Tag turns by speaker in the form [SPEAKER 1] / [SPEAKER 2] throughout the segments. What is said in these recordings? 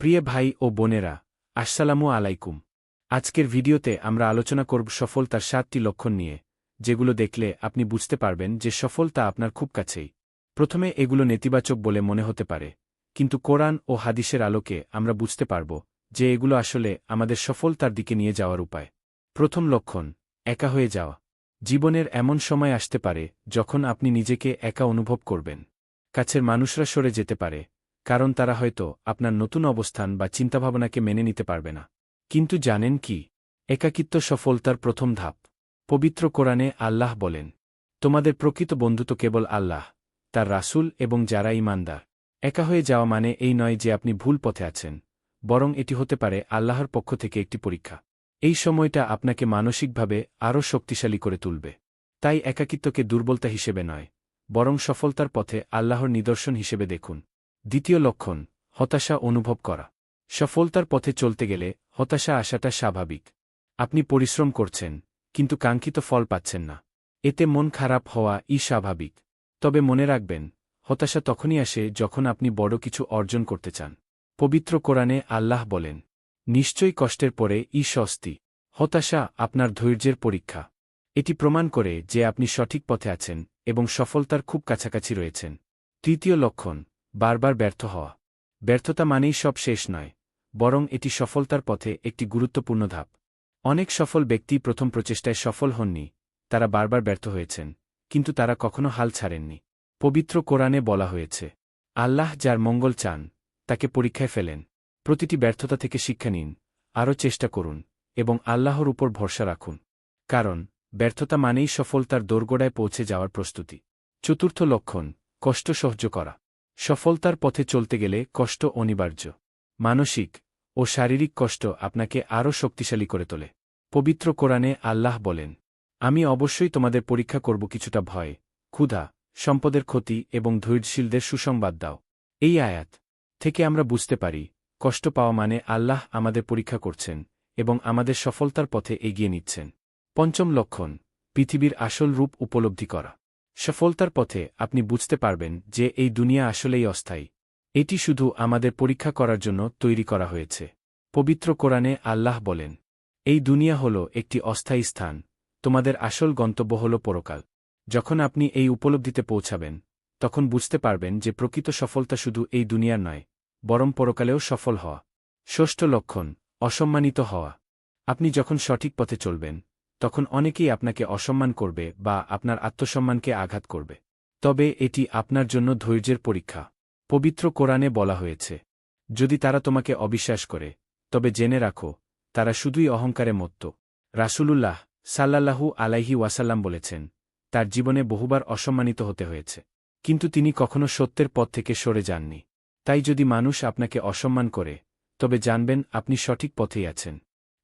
[SPEAKER 1] প্রিয় ভাই ও বোনেরা, আসসালামু আলাইকুম। আজকের ভিডিওতে আমরা আলোচনা করব সফলতার সাতটি লক্ষণ নিয়ে, যেগুলো দেখলে আপনি বুঝতে পারবেন যে সফলতা আপনার খুব কাছেই। প্রথমে এগুলো নেতিবাচক বলে মনে হতে পারে, কিন্তু কোরআন ও হাদিসের আলোকে আমরা বুঝতে পারব যে এগুলো আসলে আমাদের সফলতার দিকে নিয়ে যাওয়ার উপায়। প্রথম লক্ষণ, একা হয়ে যাওয়া। জীবনের এমন সময় আসতে পারে যখন আপনি নিজেকে একা অনুভব করবেন। কাছের মানুষরা সরে যেতে পারে কারণ তারা হয়তো আপনার নতুন অবস্থান বা চিন্তাভাবনাকে মেনে নিতে পারবে না। কিন্তু জানেন কি? একাকিত্ব সফলতার প্রথম ধাপ। পবিত্র কোরআনে আল্লাহ বলেন, তোমাদের প্রকৃত বন্ধু তো কেবল আল্লাহ, তার রাসূল এবং যারা ইমানদার একা হয়ে যাওয়া মানে এই নয় যে আপনি ভুল পথে আছেন, বরং এটি হতে পারে আল্লাহর পক্ষ থেকে একটি পরীক্ষা। এই সময়টা আপনাকে মানসিকভাবে আরও শক্তিশালী করে তুলবে। তাই একাকিত্বকে দুর্বলতা হিসেবে নয়, বরং সফলতার পথে আল্লাহর নিদর্শন হিসেবে দেখুন। দ্বিতীয় লক্ষণ, হতাশা অনুভব করা। সফলতার পথে চলতে গেলে হতাশা আসাটা স্বাভাবিক। আপনি পরিশ্রম করছেন, কিন্তু কাঙ্ক্ষিত ফল পাচ্ছেন না। এতে মন খারাপ হওয়া ই স্বাভাবিক। তবে মনে রাখবেন, হতাশা তখনই আসে যখন আপনি বড় কিছু অর্জন করতে চান। পবিত্র কোরআনে আল্লাহ বলেন, নিশ্চয়ই কষ্টের পরে ই স্বস্তি। হতাশা আপনার ধৈর্যের পরীক্ষা। এটি প্রমাণ করে যে আপনি সঠিক পথে আছেন এবং সফলতার খুব কাছাকাছি রয়েছেন। তৃতীয় লক্ষণ বারবার ব্যর্থ হওয়া। ব্যর্থতা মানেই সব শেষ নয়, বরং এটি সফলতার পথে একটি গুরুত্বপূর্ণ ধাপ। অনেক সফল ব্যক্তি প্রথম প্রচেষ্টায় সফল হননি, তারা বারবার ব্যর্থ হয়েছেন, কিন্তু তারা কখনো হাল ছাড়েননি। পবিত্র কোরআনে বলা হয়েছে, আল্লাহ যার মঙ্গল চান, তাকে পরীক্ষায় ফেলেন। প্রতিটি ব্যর্থতা থেকে শিক্ষা নিন, আরও চেষ্টা করুন, এবং আল্লাহর উপর ভরসা রাখুন। কারণ, ব্যর্থতা মানেই সফলতার দোরগোড়ায় পৌঁছে যাওয়ার প্রস্তুতি। চতুর্থ লক্ষণ, কষ্ট সহ্য করা। সফলতার পথে চলতে গেলে কষ্ট অনিবার্য। মানসিক ও শারীরিক কষ্ট আপনাকে আরও শক্তিশালী করে তোলে। পবিত্র কোরআনে আল্লাহ বলেন, আমি অবশ্যই তোমাদের পরীক্ষা করব কিছুটা ভয়, ক্ষুধা, সম্পদের ক্ষতি এবং ধৈর্যশীলদের সুসংবাদ দাও। এই আয়াত থেকে আমরা বুঝতে পারি, কষ্ট পাওয়া মানে আল্লাহ আমাদের পরীক্ষা করছেন এবং আমাদের সফলতার পথে এগিয়ে নিচ্ছেন। পঞ্চম লক্ষণ, পৃথিবীর আসল রূপ উপলব্ধি করা। সফলতার পথে আপনি বুঝতে পারবেন যে এই দুনিয়া আসলেই অস্থায়ী। এটি শুধু আমাদের পরীক্ষা করার জন্য তৈরি করা হয়েছে। পবিত্র কোরআনে আল্লাহ বলেন, এই দুনিয়া হল একটি অস্থায়ী স্থান। তোমাদের আসল গন্তব্য হল পরকাল। যখন আপনি এই উপলব্ধিতে পৌঁছাবেন, তখন বুঝতে পারবেন যে প্রকৃত সফলতা শুধু এই দুনিয়ার নয়, বরং পরকালেও সফল হওয়া। ষষ্ঠ লক্ষণ, অসম্মানিত হওয়া। আপনি যখন সঠিক পথে চলবেন তখন অনেকেই আপনাকে অসম্মান করবে বা আপনার আত্মসম্মানকে আঘাত করবে। তবে এটি আপনার জন্য ধৈর্যের পরীক্ষা। পবিত্র কোরআনে বলা হয়েছে, যদি তারা তোমাকে অবিশ্বাস করে, তবে জেনে রাখো, তারা শুধুই অহংকারে মত্ত। রাসূলুল্লাহ সাল্লাল্লাহু আলাইহি ওয়াসাল্লাম বলেছেন, তার জীবনে বহুবার অসম্মানিত হতে হয়েছে। কিন্তু তিনি কখনো সত্যের পথ থেকে সরে যাননি। তাই যদি মানুষ আপনাকে অসম্মান করে, তবে জানবেন আপনি সঠিক পথেই আছেন।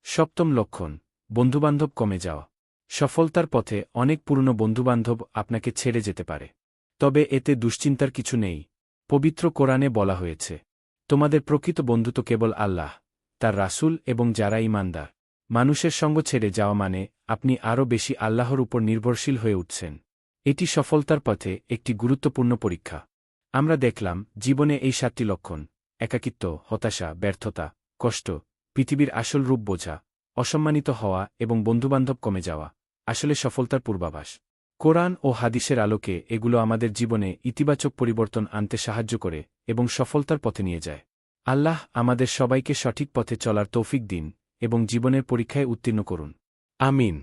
[SPEAKER 1] সপ্তম লক্ষণ বন্ধুবান্ধব কমে যাওয়া। সফলতার পথে অনেক পুরনো বন্ধুবান্ধব আপনাকে ছেড়ে যেতে পারে। তবে এতে দুশ্চিন্তার কিছু নেই। পবিত্র কোরআনে বলা হয়েছে, তোমাদের প্রকৃত বন্ধু তো কেবল আল্লাহ, তার রাসূল এবং যারা ইমানদার মানুষের সঙ্গ ছেড়ে যাওয়া মানে আপনি আরও বেশি আল্লাহর উপর নির্ভরশীল হয়ে উঠছেন। এটি সফলতার পথে একটি গুরুত্বপূর্ণ পরীক্ষা। আমরা দেখলাম, জীবনে এই সাতটি লক্ষণ, একাকিত্ব, হতাশা, ব্যর্থতা, কষ্ট, পৃথিবীর আসল রূপ বোঝা। অসম্মানিত হওয়া এবং বন্ধুবান্ধব কমে যাওয়া, আসলে সফলতার পূর্বাভাস। কোরআন ও হাদিসের আলোকে এগুলো আমাদের জীবনে ইতিবাচক পরিবর্তন আনতে সাহায্য করে এবং সফলতার পথে নিয়ে যায়। আল্লাহ আমাদের সবাইকে সঠিক পথে চলার তৌফিক দিন এবং জীবনের পরীক্ষায় উত্তীর্ণ করুন। আমিন।